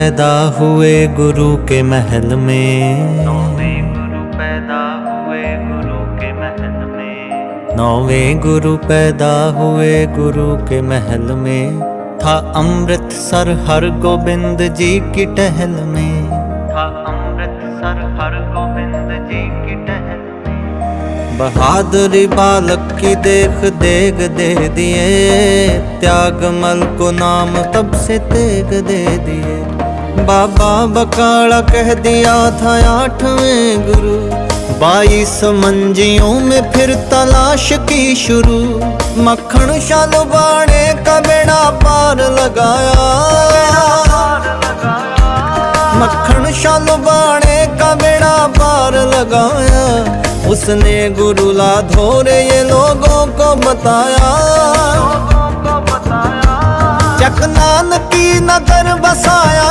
पैदा हुए गुरु के महल में नौवें गुरु पैदा हुए गुरु के महल में नौवें गुरु पैदा हुए गुरु के महल में था अमृतसर हर गोबिंद जी की टहल में था अमृतसर हर गोबिंद जी की टहल में बहादुरी बालक की देख देग दे दिए त्यागमल को नाम तब से तेग दे दिए बाबा बकाला कह दिया था आठवें गुरु। बाईस मंजियों में फिर तलाश की शुरू। मक्खन शालू बाणे का बेड़ा पार लगाया। मक्खन शालू बाणे का बेड़ा पार लगाया। उसने गुरु लाधोरे ये लोगों को बताया। चक नानकी नगर बसाया